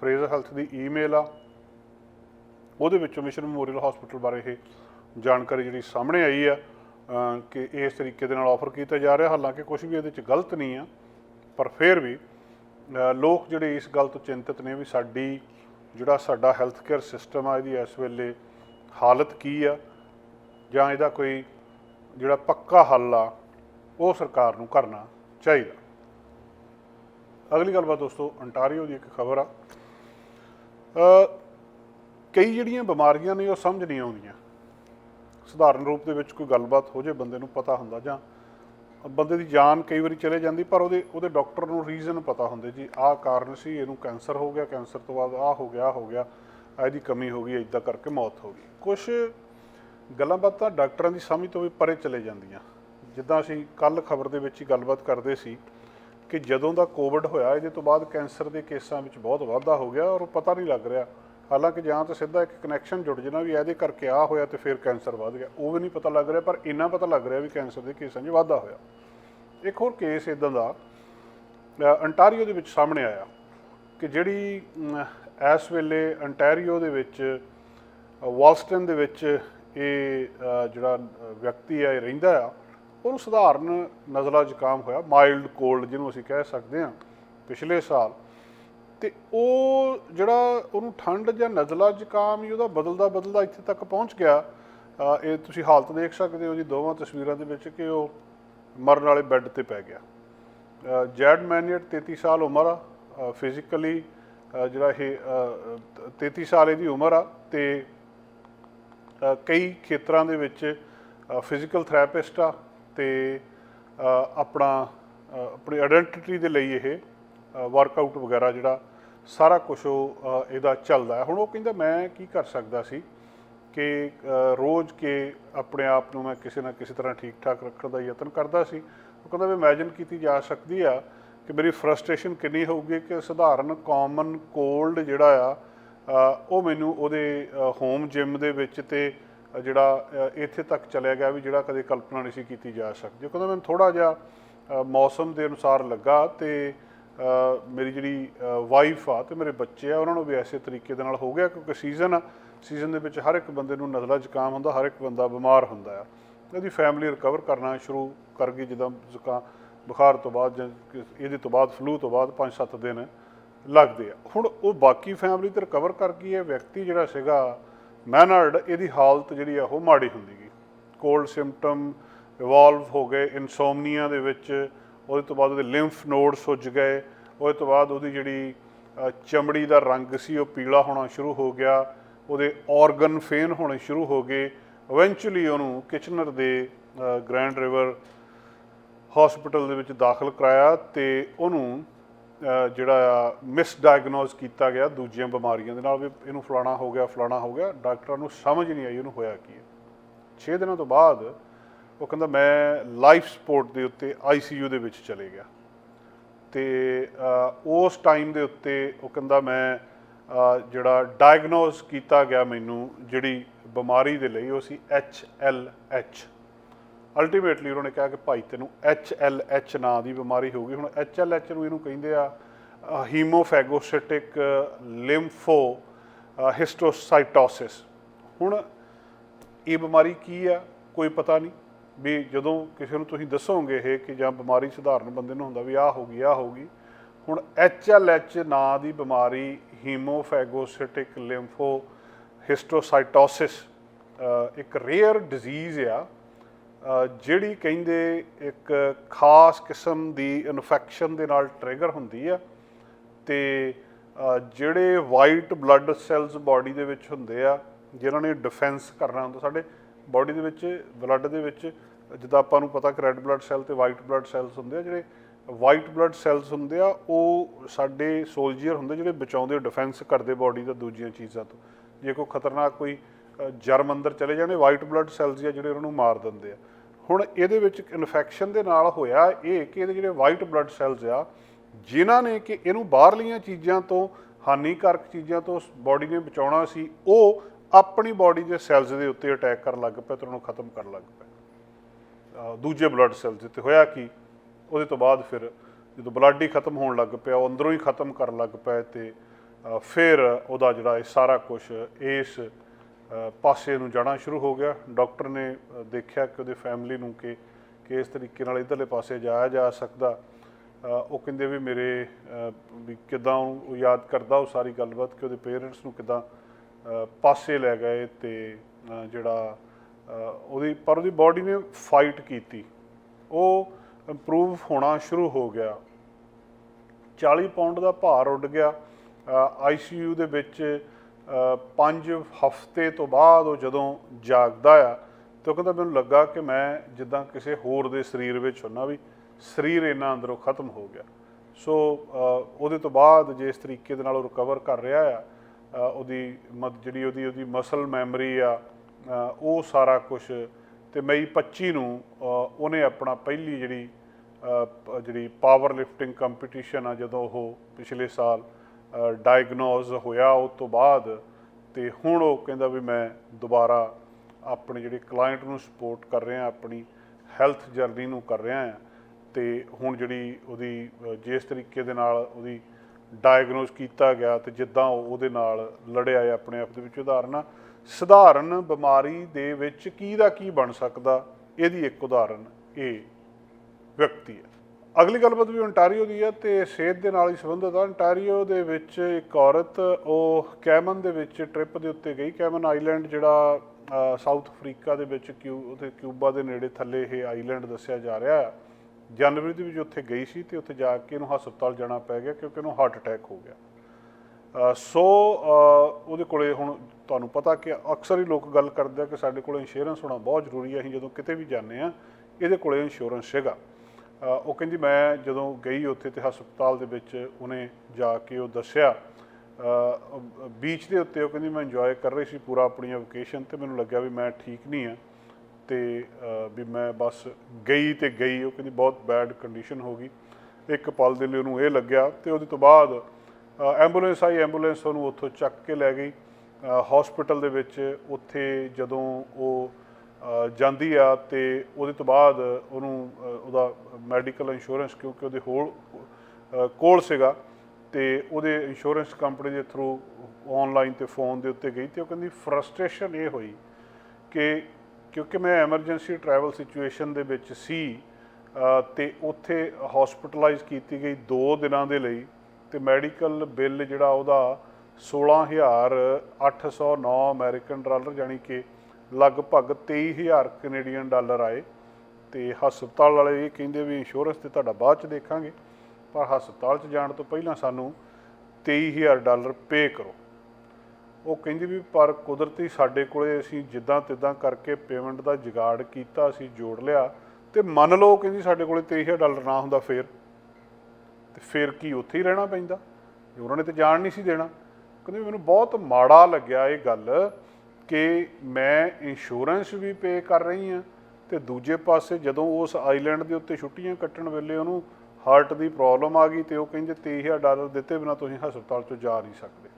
ਫਰੇਜ਼ਰ ਹੈਲਥ ਦੀ ਈਮੇਲ ਆ। ਉਹਦੇ ਵਿੱਚੋਂ ਮਿਸ਼ਨ ਮੈਮੋਰੀਅਲ ਹਸਪੀਟਲ ਬਾਰੇ ਇਹ ਜਾਣਕਾਰੀ ਜਿਹੜੀ ਸਾਹਮਣੇ ਆਈ ਆ ਕਿ ਇਸ ਤਰੀਕੇ ਦੇ ਨਾਲ ਆਫਰ ਕੀਤਾ ਜਾ ਰਿਹਾ। ਹਾਲਾਂਕਿ ਕੁਝ ਵੀ ਇਹਦੇ ਵਿੱਚ ਗਲਤ ਨਹੀਂ ਆ ਪਰ ਫਿਰ ਵੀ ਲੋਕ ਜਿਹੜੇ ਇਸ ਗੱਲ ਤੋਂ ਚਿੰਤਤ ਨੇ ਵੀ ਸਾਡੀ ਜਿਹੜਾ ਸਾਡਾ ਹੈਲਥ ਕੇਅਰ ਸਿਸਟਮ ਆ ਇਹਦੀ ਇਸ ਵੇਲੇ ਹਾਲਤ ਕੀ ਆ ਜਾਂ ਇਹਦਾ ਕੋਈ ਜਿਹੜਾ ਪੱਕਾ ਹੱਲ ਆ, ਉਹ ਸਰਕਾਰ ਨੂੰ ਕਰਨਾ ਚਾਹੀਦਾ। ਅਗਲੀ ਗੱਲਬਾਤ ਦੋਸਤੋ ਅੰਟਾਰੀਓ ਦੀ ਇੱਕ ਖਬਰ ਆ। ਕਈ ਜਿਹੜੀਆਂ ਬਿਮਾਰੀਆਂ ਨੇ, ਉਹ ਸਮਝ ਨਹੀਂ ਆਉਂਦੀਆਂ। ਸਧਾਰਨ ਰੂਪ ਦੇ ਵਿੱਚ ਕੋਈ ਗੱਲਬਾਤ ਹੋ ਜੇ, ਬੰਦੇ ਨੂੰ ਪਤਾ ਹੁੰਦਾ ਜਾਂ ਬੰਦੇ ਦੀ ਜਾਨ ਕਈ ਵਾਰੀ ਚਲੇ ਜਾਂਦੀ, ਪਰ ਉਹਦੇ ਉਹਦੇ ਡਾਕਟਰ ਨੂੰ ਰੀਜ਼ਨ ਪਤਾ ਹੁੰਦੇ, ਜੀ ਆਹ ਕਾਰਨ ਸੀ, ਇਹਨੂੰ ਕੈਂਸਰ ਹੋ ਗਿਆ, ਕੈਂਸਰ ਤੋਂ ਬਾਅਦ ਆਹ ਹੋ ਗਿਆ, ਆਹ ਹੋ ਗਿਆ ਇਹਦੀ ਕਮੀ ਹੋ ਗਈ ਇਦਾਂ ਕਰਕੇ ਮੌਤ ਹੋ ਗਈ। ਕੁਝ ਗੱਲਾਂ ਬਾਤਾਂ ਡਾਕਟਰਾਂ ਦੀ ਸਮਝ ਤੋਂ ਵੀ ਪਰੇ ਚਲੇ ਜਾਂਦੀਆਂ। ਜਿੱਦਾਂ ਅਸੀਂ ਕੱਲ ਖਬਰ ਦੇ ਵਿੱਚ ਹੀ ਗੱਲਬਾਤ ਕਰਦੇ ਸੀ ਕਿ ਜਦੋਂ ਦਾ ਕੋਵਿਡ ਹੋਇਆ, ਇਹਦੇ ਤੋਂ ਬਾਅਦ ਕੈਂਸਰ ਦੇ ਕੇਸਾਂ ਵਿੱਚ ਬਹੁਤ ਵਾਧਾ ਹੋ ਗਿਆ ਔਰ ਉਹ ਪਤਾ ਨਹੀਂ ਲੱਗ ਰਿਹਾ। ਹਾਲਾਂਕਿ ਜਾਂ ਤਾਂ ਸਿੱਧਾ ਇੱਕ ਕਨੈਕਸ਼ਨ ਜੁੜ ਜਣਾ ਵੀ ਇਹਦੇ ਕਰਕੇ ਆ ਹੋਇਆ ਤੇ ਫਿਰ ਕੈਂਸਰ ਵੱਧ ਗਿਆ। ਉਹ ਵੀ ਨਹੀਂ ਪਤਾ ਲੱਗ ਰਿਹਾ, ਪਰ ਇੰਨਾ ਪਤਾ ਲੱਗ ਰਿਹਾ ਵੀ ਕੈਂਸਰ ਦੇ ਕੇਸਾਂ 'ਚ ਵਾਧਾ ਹੋਇਆ। ਇੱਕ ਹੋਰ ਕੇਸ ਇਦਾਂ ਦਾ ਅੰਟਾਰੀਓ ਦੇ ਵਿੱਚ ਸਾਹਮਣੇ ਆਇਆ ਕਿ ਜਿਹੜੀ ਇਸ ਵੇਲੇ ਅੰਟਾਰੀਓ ਦੇ ਵਿੱਚ ਵਾਲਸਟਨ ਦੇ ਵਿੱਚ ਇਹ ਜਿਹੜਾ ਵਿਅਕਤੀ ਹੈ ਇਹ ਰਹਿੰਦਾ ਆ ਉਹਨੂੰ ਸਧਾਰਨ ਨਜ਼ਲਾ ਜ਼ੁਕਾਮ ਹੋਇਆ ਮਾਈਲਡ ਕੋਲਡ ਜਿਹਨੂੰ ਅਸੀਂ ਕਹਿ ਸਕਦੇ ਹਾਂ ਪਿਛਲੇ ਸਾਲ। ਤੇ ਉਹ ਜਿਹੜਾ ਉਹਨੂੰ ਠੰਡ ਜਾਂ ਨਜ਼ਲਾ ਜ਼ੁਕਾਮ ਹੀ ਉਹਦਾ ਬਦਲਦਾ ਬਦਲਦਾ ਇੱਥੇ ਤੱਕ ਪਹੁੰਚ ਗਿਆ ਇਹ ਤੁਸੀਂ ਹਾਲਤ ਦੇਖ ਸਕਦੇ ਹੋ ਜੀ ਦੋਵਾਂ ਤਸਵੀਰਾਂ ਦੇ ਵਿੱਚ ਕਿ ਉਹ ਮਰਨ ਵਾਲੇ ਬੈੱਡ ਤੇ ਪੈ ਗਿਆ। ਜੈਡ ਮੈਨੀਅਟ 33 ਸਾਲ ਉਮਰ ਆ ਫਿਜ਼ੀਕਲੀ ਜਿਹੜਾ ਇਹ ਅ, 33 ਸਾਲ ਇਹਦੀ ਉਮਰ ਆ ਤੇ ਕਈ ਖੇਤਰਾਂ ਦੇ ਵਿੱਚ ਫਿਜ਼ੀਕਲ ਥੈਰੇਪਿਸਟ ਆ ਤੇ ਆਪਣਾ ਆਪਣੀ ਆਇਡੈਂਟੀਟੀ ਦੇ ਲਈ ਇਹ ਵਰਕਆਊਟ ਵਗੈਰਾ ਜਿਹੜਾ, ਸਾਰਾ ਕੁਝ ਉਹ ਇਹਦਾ ਚੱਲਦਾ ਹੈ। ਹੁਣ ਉਹ ਕਹਿੰਦਾ ਮੈਂ ਕੀ ਕਰ ਸਕਦਾ ਸੀ ਕਿ ਰੋਜ਼ ਕੇ ਆਪਣੇ ਆਪ ਨੂੰ ਮੈਂ ਕਿਸੇ ਨਾ ਕਿਸੇ ਤਰ੍ਹਾਂ ਠੀਕ ਠਾਕ ਰੱਖਣ ਦਾ ਯਤਨ ਕਰਦਾ ਸੀ। ਉਹ ਕਹਿੰਦਾ ਵੀ ਇਮੇਜਿਨ ਕੀਤੀ ਜਾ ਸਕਦੀ ਆ ਕਿ ਮੇਰੀ ਫਰਸਟ੍ਰੇਸ਼ਨ ਕਿੰਨੀ ਹੋਊਗੀ ਕਿ ਸਧਾਰਨ ਕਾਮਨ ਕੋਲਡ ਜਿਹੜਾ ਆ ਉਹ ਮੈਨੂੰ ਉਹਦੇ ਹੋਮ ਜਿਮ ਦੇ ਵਿੱਚ ਤੇ ਜਿਹੜਾ ਇੱਥੇ ਤੱਕ ਚਲਿਆ ਗਿਆ ਵੀ ਜਿਹੜਾ ਕਦੇ ਕਲਪਨਾ ਨਹੀਂ ਸੀ ਕੀਤੀ ਜਾ ਸਕਦੀ। ਉਹ ਕਹਿੰਦਾ ਮੈਨੂੰ ਥੋੜਾ ਜਿਹਾ ਮੌਸਮ ਦੇ ਅਨੁਸਾਰ ਲੱਗਾ ਤੇ ਮੇਰੀ ਜਿਹੜੀ ਵਾਈਫ ਆ ਤੇ ਮੇਰੇ ਬੱਚੇ ਆ, ਉਹਨਾਂ ਨੂੰ ਵੀ ਐਸੇ ਤਰੀਕੇ ਦੇ ਨਾਲ ਹੋ ਗਿਆ ਕਿਉਂਕਿ ਸੀਜ਼ਨ ਆ। ਸੀਜ਼ਨ ਦੇ ਵਿੱਚ ਹਰ ਇੱਕ ਬੰਦੇ ਨੂੰ ਨਜ਼ਲਾ ਜ਼ੁਕਾਮ ਹੁੰਦਾ, ਹਰ ਇੱਕ ਬੰਦਾ ਬਿਮਾਰ ਹੁੰਦਾ ਆ। ਇਹਦੀ ਫੈਮਿਲੀ ਰਿਕਵਰ ਕਰਨਾ ਸ਼ੁਰੂ ਕਰ ਗਈ ਜਦੋਂ ਜ਼ੁਕਾਮ, ਬੁਖਾਰ ਤੋਂ ਬਾਅਦ ਜਾਂ ਇਹਦੇ ਤੋਂ ਬਾਅਦ ਫਲੂ ਤੋਂ ਬਾਅਦ 5-7 ਦਿਨ। ਲੱਗਦੇ ਆ। ਹੁਣ ਉਹ ਬਾਕੀ ਫੈਮਿਲੀ ਤੇ ਰਿਕਵਰ ਕਰ ਗਈ ਇਹ ਵਿਅਕਤੀ ਜਿਹੜਾ ਸੀਗਾ ਮੈਨਰਡ ਇਹਦੀ ਹਾਲਤ ਜਿਹੜੀ ਆ, ਉਹ ਮਾੜੀ ਹੁੰਦੀ ਗਈ। ਕੋਲਡ ਸਿੰਪਟਮ ਇਵੋਲਵ ਹੋ ਗਏ ਇਨਸੋਮਨੀਆ ਦੇ ਵਿੱਚ, ਉਹਦੇ ਤੋਂ ਬਾਅਦ ਉਹਦੇ ਲਿੰਫ ਨੋਡ ਸੁੱਜ ਗਏ, ਉਹਦੇ ਤੋਂ ਬਾਅਦ ਉਹਦੀ ਜਿਹੜੀ ਚਮੜੀ ਦਾ ਰੰਗ ਸੀ, ਉਹ ਪੀਲਾ ਹੋਣਾ ਸ਼ੁਰੂ ਹੋ ਗਿਆ, ਉਹਦੇ ਆਰਗਨ ਫੇਨ ਹੋਣੇ ਸ਼ੁਰੂ ਹੋ ਗਏ। ਇਵੈਂਚੁਅਲੀ ਉਹਨੂੰ ਕਿਚਨਰ ਦੇ ਗ੍ਰੈਂਡ ਰਿਵਰ ਹਸਪੀਟਲ ਦੇ ਵਿੱਚ ਦਾਖਲ ਕਰਾਇਆ ਤੇ ਉਹਨੂੰ ਜਿਹੜਾ ਆ ਮਿਸ ਕੀਤਾ ਗਿਆ ਦੂਜੀਆਂ ਬਿਮਾਰੀਆਂ ਦੇ ਨਾਲ ਵੀ ਇਹਨੂੰ ਫਲਾਣਾ ਹੋ ਗਿਆ, ਫਲਾਣਾ ਹੋ ਗਿਆ, ਡਾਕਟਰਾਂ ਨੂੰ ਸਮਝ ਨਹੀਂ ਆਈ ਇਹਨੂੰ ਹੋਇਆ ਕੀ ਹੈ। 6 ਦਿਨਾਂ ਤੋਂ ਬਾਅਦ ਉਹ ਕਹਿੰਦਾ, ਮੈਂ ਲਾਈਫ ਸਪੋਰਟ ਦੇ ਉੱਤੇ ਆਈਸੀਯੂ ਦੇ ਵਿੱਚ ਚਲੇ ਗਿਆ। ਤੇ ਉਸ ਟਾਈਮ ਦੇ ਉੱਤੇ ਉਹ ਕਹਿੰਦਾ, ਮੈਂ ਜਿਹੜਾ ਡਾਇਗਨੋਸ ਕੀਤਾ ਗਿਆ ਮੈਨੂੰ, ਜਿਹੜੀ ਬਿਮਾਰੀ ਦੇ ਲਈ ਉਹ C H L H ultimately ਉਹਨਾਂ ਨੇ ਕਿਹਾ ਕਿ ਭਾਈ ਤੈਨੂੰ ਐਚ ਐਲ ਐਚ ਨਾਂ ਦੀ ਬਿਮਾਰੀ ਹੋ ਗਈ ਹੁਣ ਐਚ ਐਲ ਐਚ ਨੂੰ ਇਹਨੂੰ ਕਹਿੰਦੇ ਆ ਹੀਮੋਫੈਗੋਸਿਟਿਕ ਲਿੰਫੋ ਹਿਸਟੋਸਾਈਟੋਸਿਸ ਹੁਣ ਇਹ ਬਿਮਾਰੀ ਕੀ ਆ, ਕੋਈ ਪਤਾ ਨਹੀਂ। ਵੀ ਜਦੋਂ ਕਿਸੇ ਨੂੰ ਤੁਸੀਂ ਦੱਸੋਗੇ ਇਹ ਕਿ ਜਾਂ ਬਿਮਾਰੀ ਸਧਾਰਨ ਬੰਦੇ ਨੂੰ ਹੁੰਦਾ ਵੀ ਆਹ ਹੋ ਗਈ, ਆਹ ਹੋ ਗਈ, ਹੁਣ ਐਚ ਨਾਂ ਦੀ ਬਿਮਾਰੀ ਹੀਮੋਫੈਗੋਸਿਟਿਕ ਲਿੰਫੋ ਹਿਸਟੋਸਾਈਟੋਸਿਸ ਇੱਕ ਰੇਅਰ ਡਿਜ਼ੀਜ਼ ਆ। ਜਿਹੜੀ ਕਹਿੰਦੇ ਇੱਕ ਖਾਸ ਕਿਸਮ ਦੀ ਇਨਫੈਕਸ਼ਨ ਦੇ ਨਾਲ ਟ੍ਰਿਗਰ ਹੁੰਦੀ ਆ, ਤੇ ਜਿਹੜੇ ਵਾਈਟ ਬਲੱਡ ਸੈਲਸ ਬਾਡੀ ਦੇ ਵਿੱਚ ਹੁੰਦੇ ਆ, ਜਿਨ੍ਹਾਂ ਨੇ ਡਿਫੈਂਸ ਕਰਨਾ ਹੁੰਦਾ ਸਾਡੇ ਬਾਡੀ ਦੇ ਵਿੱਚ ਬਲੱਡ ਦੇ ਵਿੱਚ, ਜਿੱਦਾਂ ਆਪਾਂ ਨੂੰ ਪਤਾ ਕਿ ਰੈੱਡ ਬਲੱਡ ਸੈੱਲ ਤੇ ਵਾਈਟ ਬਲੱਡ ਸੈਲਸ ਹੁੰਦੇ ਆ, ਜਿਹੜੇ ਵਾਈਟ ਬਲੱਡ ਸੈਲਸ ਹੁੰਦੇ ਆ, ਉਹ ਸਾਡੇ ਸੋਲਜੀਅਰ ਹੁੰਦੇ ਜਿਹੜੇ ਬਚਾਉਂਦੇ ਡਿਫੈਂਸ ਕਰਦੇ ਬਾਡੀ ਦਾ ਦੂਜੀਆਂ ਚੀਜ਼ਾਂ ਤੋਂ। ਜੇ ਕੋਈ ਖਤਰਨਾਕ ਕੋਈ ਜਰਮ ਅੰਦਰ ਚਲੇ ਜਾਣੇ ਵਾਈਟ ਬਲੱਡ ਸੈਲਸ ਆ ਜਿਹੜੇ ਉਹਨਾਂ ਨੂੰ ਮਾਰ ਦਿੰਦੇ ਆ। ਹੁਣ ਇਹਦੇ ਵਿੱਚ ਇਨਫੈਕਸ਼ਨ ਦੇ ਨਾਲ ਹੋਇਆ ਇਹ ਕਿ ਇਹਦੇ ਜਿਹੜੇ ਵਾਈਟ ਬਲੱਡ ਸੈਲਸ ਆ, ਜਿਨ੍ਹਾਂ ਨੇ ਕਿ ਇਹਨੂੰ ਬਾਹਰਲੀਆਂ ਚੀਜ਼ਾਂ ਤੋਂ, ਹਾਨੀਕਾਰਕ ਚੀਜ਼ਾਂ ਤੋਂ ਬਾਡੀ ਨੇ ਬਚਾਉਣਾ ਸੀ, ਉਹ ਆਪਣੀ ਬਾਡੀ ਦੇ ਸੈਲਸ ਦੇ ਉੱਤੇ ਅਟੈਕ ਕਰਨ ਲੱਗ ਪਏ ਤੇ ਉਹਨਾਂ ਨੂੰ ਖਤਮ ਕਰਨ ਲੱਗ ਪਏ। ਦੂਜੇ ਬਲੱਡ ਸੈਲਸ ਤੇ ਹੋਇਆ ਕਿ? ਉਹਦੇ ਤੋਂ ਬਾਅਦ ਫਿਰ ਜਦੋਂ ਬਲੱਡ ਹੀ ਖਤਮ ਹੋਣ ਲੱਗ ਪਿਆ, ਉਹ ਅੰਦਰੋਂ ਹੀ ਖਤਮ ਕਰਨ ਲੱਗ ਪਏ ਤੇ ਫਿਰ ਉਹਦਾ ਜਿਹੜਾ ਇਹ ਸਾਰਾ ਕੁਝ ਇਸ ਪਾਸੇ ਨੂੰ ਜਾਣਾ ਸ਼ੁਰੂ ਹੋ ਗਿਆ। ਡਾਕਟਰ ਨੇ ਦੇਖਿਆ ਕਿ ਉਹਦੇ ਫੈਮਿਲੀ ਨੂੰ ਕਿ ਕਿ ਇਸ ਤਰੀਕੇ ਨਾਲ ਇਧਰਲੇ ਪਾਸੇ ਜਾਇਆ ਜਾ ਸਕਦਾ। ਉਹ ਕਹਿੰਦੇ ਵੀ ਮੇਰੇ ਵੀ ਕਿਦਾਂ ਉਹ ਯਾਦ ਕਰਦਾ ਉਹ ਸਾਰੀ ਗੱਲਬਾਤ ਕਿ ਉਹਦੇ ਪੇਰੈਂਟਸ ਨੂੰ ਕਿਦਾਂ ਪਾਸੇ ਲੈ ਗਏ ਤੇ ਜਿਹੜਾ ਉਹਦੀ, ਪਰ ਉਹਦੀ ਬਾਡੀ ਨੇ ਫਾਈਟ ਕੀਤੀ। ਉਹ ਇੰਪਰੂਵ ਹੋਣਾ ਸ਼ੁਰੂ ਹੋ ਗਿਆ। 40 ਪਾਉਂਡ ਦਾ ਭਾਰ ਉੱਡ ਗਿਆ। ਆਈਸੀਯੂ ਦੇ ਵਿੱਚ ਪੰਜ ਹਫ਼ਤੇ ਤੋਂ ਬਾਅਦ ਉਹ ਜਦੋਂ ਜਾਗਦਾ ਆ, ਤਾਂ ਉਹ ਕਹਿੰਦਾ ਮੈਨੂੰ ਲੱਗਾ ਕਿ ਮੈਂ ਜਿੱਦਾਂ ਕਿਸੇ ਹੋਰ ਦੇ ਸਰੀਰ ਵਿੱਚ ਹੁੰਨਾ ਵੀ ਸਰੀਰ ਇੰਨਾ ਅੰਦਰੋਂ ਖਤਮ ਹੋ ਗਿਆ। ਸੋ ਉਹਦੇ ਤੋਂ ਬਾਅਦ ਜਿਸ ਤਰੀਕੇ ਦੇ ਨਾਲ ਉਹ ਰਿਕਵਰ ਕਰ ਰਿਹਾ ਆ ਉਹਦੀ ਮਤ ਜਿਹੜੀ ਉਹਦੀ ਉਹਦੀ ਮਸਲ ਮੈਮਰੀ ਆ ਉਹ ਸਾਰਾ ਕੁਝ ਤੇ ਮਈ 25 ਨੂੰ ਉਹਨੇ ਆਪਣਾ ਪਹਿਲੀ ਜਿਹੜੀ ਜਿਹੜੀ ਪਾਵਰ ਲਿਫਟਿੰਗ ਕੰਪੀਟੀਸ਼ਨ ਆ ਜਦੋਂ ਉਹ ਪਿਛਲੇ ਸਾਲ ਡਾਇਗਨੋਜ਼ ਹੋਇਆ ਉਸ ਤੋਂ ਬਾਅਦ ਤੇ ਹੁਣ ਉਹ ਕਹਿੰਦਾ ਵੀ ਮੈਂ ਦੁਬਾਰਾ ਆਪਣੇ ਜਿਹੜੇ ਕਲਾਇੰਟ ਨੂੰ ਸਪੋਰਟ ਕਰ ਰਿਹਾ, ਆਪਣੀ ਹੈਲਥ ਜਰਨੀ ਨੂੰ ਕਰ ਰਿਹਾ ਆ ਤੇ ਹੁਣ ਜਿਹੜੀ ਉਹਦੀ ਜਿਸ ਤਰੀਕੇ ਦੇ ਨਾਲ ਉਹਦੀ ਡਾਇਗਨੋਸ ਕੀਤਾ ਗਿਆ ਤੇ ਜਿੱਦਾਂ ਉਹ ਉਹਦੇ ਨਾਲ ਲੜਿਆ ਹੈ ਆਪਣੇ ਆਪ ਦੇ ਵਿੱਚ ਉਦਾਹਰਨ ਆ ਸਧਾਰਨ ਬਿਮਾਰੀ ਦੇ ਵਿੱਚ ਕੀ ਦਾ ਕੀ ਬਣ ਸਕਦਾ, ਇਹਦੀ ਇੱਕ ਉਦਾਹਰਨ ਇਹ ਵਿਅਕਤੀ ਹੈ। ਅਗਲੀ ਗੱਲਬਾਤ ਵੀ ਓਨਟਾਰੀਓ ਦੀ ਹੈ ਤੇ ਸਿਹਤ ਦੇ ਨਾਲ ਹੀ ਸੰਬੰਧਿਤ ਆ। ਓਨਟਾਰੀਓ ਦੇ ਵਿੱਚ ਇੱਕ ਔਰਤ, ਉਹ ਕੈਮਨ ਦੇ ਵਿੱਚ ਟ੍ਰਿਪ ਦੇ ਉੱਤੇ ਗਈ। ਕੈਮਨ ਆਈਲੈਂਡ ਜਿਹੜਾ ਸਾਊਥ ਅਫਰੀਕਾ ਦੇ ਵਿੱਚ ਕਿਊ ਉਥੇ ਕਿਊਬਾ ਦੇ ਨੇੜੇ ਥੱਲੇ ਇਹ ਆਈਲੈਂਡ ਦੱਸਿਆ ਜਾ ਰਿਹਾ ਹੈ। ਜਨਵਰੀ ਦੇ ਵਿੱਚ ਉੱਥੇ ਗਈ ਸੀ ਤੇ ਉੱਥੇ ਜਾ ਕੇ ਇਹਨੂੰ ਹਸਪਤਾਲ ਜਾਣਾ ਪੈ ਗਿਆ ਕਿਉਂਕਿ ਇਹਨੂੰ ਹਾਰਟ ਅਟੈਕ ਹੋ ਗਿਆ। ਸੋ ਉਹਦੇ ਕੋਲੇ ਹੁਣ ਤੁਹਾਨੂੰ ਪਤਾ ਕਿ ਅਕਸਰ ਹੀ ਲੋਕ ਗੱਲ ਕਰਦੇ ਆ ਕਿ ਸਾਡੇ ਕੋਲ ਇੰਸ਼ੋਰੈਂਸ ਹੋਣਾ ਬਹੁਤ ਜ਼ਰੂਰੀ ਹੈ। ਅਸੀਂ ਜਦੋਂ ਕਿਤੇ ਵੀ ਜਾਂਦੇ ਆ ਇਹਦੇ ਕੋਲੇ ਇੰਸ਼ੋਰੈਂਸ ਸੀਗਾ ਉਹ ਕਹਿੰਦੀ, ਮੈਂ ਜਦੋਂ ਗਈ ਉੱਥੇ ਤੇ ਹਸਪਤਾਲ ਦੇ ਵਿੱਚ ਉਹਨੇ ਜਾ ਕੇ ਉਹ ਦੱਸਿਆ ਬੀਚ ਦੇ ਉੱਤੇ ਉਹ ਕਹਿੰਦੀ, ਮੈਂ ਇੰਜੋਏ ਕਰ ਰਹੀ ਸੀ ਪੂਰਾ ਆਪਣੀ ਵਕੇਸ਼ਨ ਤੇ ਮੈਨੂੰ ਲੱਗਿਆ ਵੀ ਮੈਂ ਠੀਕ ਨਹੀਂ ਆ ਤੇ ਵੀ ਮੈਂ ਬਸ ਗਈ ਤੇ ਗਈ। ਉਹ ਕਹਿੰਦੀ, ਬਹੁਤ ਬੈਡ ਕੰਡੀਸ਼ਨ ਹੋ ਗਈ। ਇੱਕ ਪਲ ਦੇ ਲਈ ਉਹਨੂੰ ਇਹ ਲੱਗਿਆ ਤੇ ਉਹਦੇ ਤੋਂ ਬਾਅਦ ਐਂਬੂਲੈਂਸ ਆਈ ਐਂਬੂਲੈਂਸ ਉਹਨੂੰ ਉੱਥੋਂ ਚੱਕ ਕੇ ਲੈ ਗਈ। ਹਸਪੀਟਲ ਦੇ ਵਿੱਚ ਉੱਥੇ ਜਦੋਂ ਉਹ ਜਾਂਦੀ ਆ ਤੇ ਉਹਦੇ ਤੋਂ ਬਾਅਦ ਉਹਨੂੰ ਉਹਦਾ ਮੈਡੀਕਲ ਇੰਸ਼ੋਰੈਂਸ ਕਿਉਂਕਿ ਉਹਦੇ ਹੋਲ ਕੋਲ ਸੀਗਾ ਤੇ ਉਹਦੇ ਇੰਸ਼ੋਰੈਂਸ ਕੰਪਨੀ ਦੇ ਥਰੂ ਆਨਲਾਈਨ ਤੇ ਫੋਨ ਦੇ ਉੱਤੇ ਗਈ ਤੇ ਉਹ ਕਹਿੰਦੀ ਫਰਸਟ੍ਰੇਸ਼ਨ ਇਹ ਹੋਈ ਕਿ ਕਿਉਂਕਿ ਮੈਂ ਐਮਰਜੈਂਸੀ ਟਰੈਵਲ ਸਿਚੁਏਸ਼ਨ ਦੇ ਵਿੱਚ ਸੀ ਅ, ਤੇ ਉੱਥੇ ਹਸਪੀਟਲਾਈਜ਼ ਕੀਤੀ ਗਈ 2 ਦਿਨਾਂ ਦੇ ਲਈ ਤੇ ਮੈਡੀਕਲ ਬਿੱਲ ਜਿਹੜਾ ਉਹਦਾ 16809 ਅਮਰੀਕਨ ਡਾਲਰ ਯਾਨੀ ਕਿ ਲਗਭਗ 23000 ਕੈਨੇਡੀਅਨ ਡਾਲਰ ਆਏ ਤੇ ਹਸਪਤਾਲ ਵਾਲੇ ਇਹ ਕਹਿੰਦੇ ਵੀ ਇੰਸ਼ੋਰੈਂਸ ਤੇ ਤੁਹਾਡਾ ਬਾਅਦ ਚ ਦੇਖਾਂਗੇ, ਪਰ ਹਸਪਤਾਲ ਚ ਜਾਣ ਤੋਂ ਪਹਿਲਾਂ ਸਾਨੂੰ 23000 ਡਾਲਰ ਪੇ ਕਰੋ। ਉਹ ਕਹਿੰਦੀ ਵੀ ਪਰ ਕੁਦਰਤੀ ਸਾਡੇ ਕੋਲੇ ਅਸੀਂ ਜਿੱਦਾਂ ਤਿੱਦਾਂ ਕਰਕੇ ਪੇਮੈਂਟ ਦਾ ਜੁਗਾੜ ਕੀਤਾ, ਅਸੀਂ ਜੋੜ ਲਿਆ ਤੇ ਮੰਨ ਲਓ ਕਹਿੰਦੀ ਸਾਡੇ ਕੋਲੇ 23000 ਡਾਲਰ ਨਾ ਹੁੰਦਾ ਫੇਰ, ਤੇ ਫਿਰ ਕੀ ਉੱਥੇ ਹੀ ਰਹਿਣਾ ਪੈਂਦਾ? ਉਹਨਾਂ ਨੇ ਤੇ ਜਾਣ ਨਹੀਂ ਸੀ ਦੇਣਾ। ਕਹਿੰਦੇ ਮੈਨੂੰ ਬਹੁਤ ਮਾੜਾ ਲੱਗਿਆ ਇਹ ਗੱਲ। ਕਿ ਮੈਂ ਇੰਸ਼ੋਰੈਂਸ ਵੀ ਪੇ ਕਰ ਰਹੀ ਹਾਂ ਤੇ ਦੂਜੇ ਪਾਸੇ ਜਦੋਂ ਉਸ ਆਈਲੈਂਡ ਦੇ ਉੱਤੇ ਛੁੱਟੀਆਂ ਕੱਟਣ ਵੇਲੇ ਉਹਨੂੰ ਹਾਰਟ ਦੀ ਪ੍ਰੋਬਲਮ ਆ ਗਈ ਤੇ ਉਹ ਕਹਿੰਦੇ 23000 ਡਾਲਰ ਦਿੱਤੇ ਬਿਨਾ ਤੁਸੀਂ ਹਸਪਤਾਲ ਚੋਂ ਜਾ ਨਹੀਂ ਸਕਦੇ।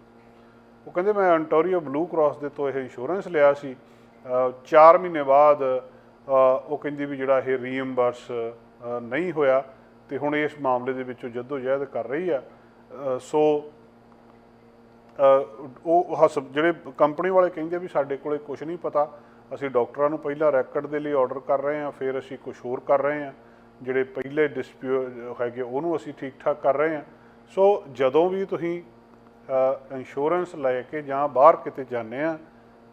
ਉਹ ਕਹਿੰਦੇ ਮੈਂ ਅੰਟੋਰੀਓ ਬਲੂ ਕਰਾਸ ਦੇ ਤੋਂ ਇਹ ਇੰਸ਼ੋਰੈਂਸ ਲਿਆ ਸੀ। 4 ਮਹੀਨੇ ਬਾਅਦ ਉਹ ਕਹਿੰਦੀ ਵੀ ਜਿਹੜਾ ਇਹ ਰੀਇੰਬਰਸ ਨਹੀਂ ਹੋਇਆ ਤੇ ਹੁਣ ਇਸ ਮਾਮਲੇ ਦੇ ਵਿੱਚੋਂ ਜਹਿਦ ਕਰ ਰਹੀ ਆ। ਸੋ ਉਹ ਹਸ, ਜਿਹੜੇ ਕੰਪਨੀ ਵਾਲੇ ਕਹਿੰਦੇ ਵੀ ਸਾਡੇ ਕੋਲੇ ਕੁਝ ਨਹੀਂ ਪਤਾ, ਅਸੀਂ ਡਾਕਟਰਾਂ ਨੂੰ ਪਹਿਲਾਂ ਰੈਕਡ ਦੇ ਲਈ ਆਰਡਰ ਕਰ ਰਹੇ ਹਾਂ, ਫਿਰ ਅਸੀਂ ਕੁਝ ਹੋਰ ਕਰ ਰਹੇ ਹਾਂ, ਜਿਹੜੇ ਪਹਿਲੇ ਡਿਸਪਿਊਟ ਹੈਗੇ ਉਹਨੂੰ ਅਸੀਂ ਠੀਕ ਠਾਕ ਕਰ ਰਹੇ ਹਾਂ। ਸੋ ਜਦੋਂ ਵੀ ਤੁਸੀਂ ਇੰਸ਼ੋਰੈਂਸ ਲੈ ਕੇ ਜਾਂ ਬਾਹਰ ਕਿਤੇ ਜਾਂਦੇ ਆ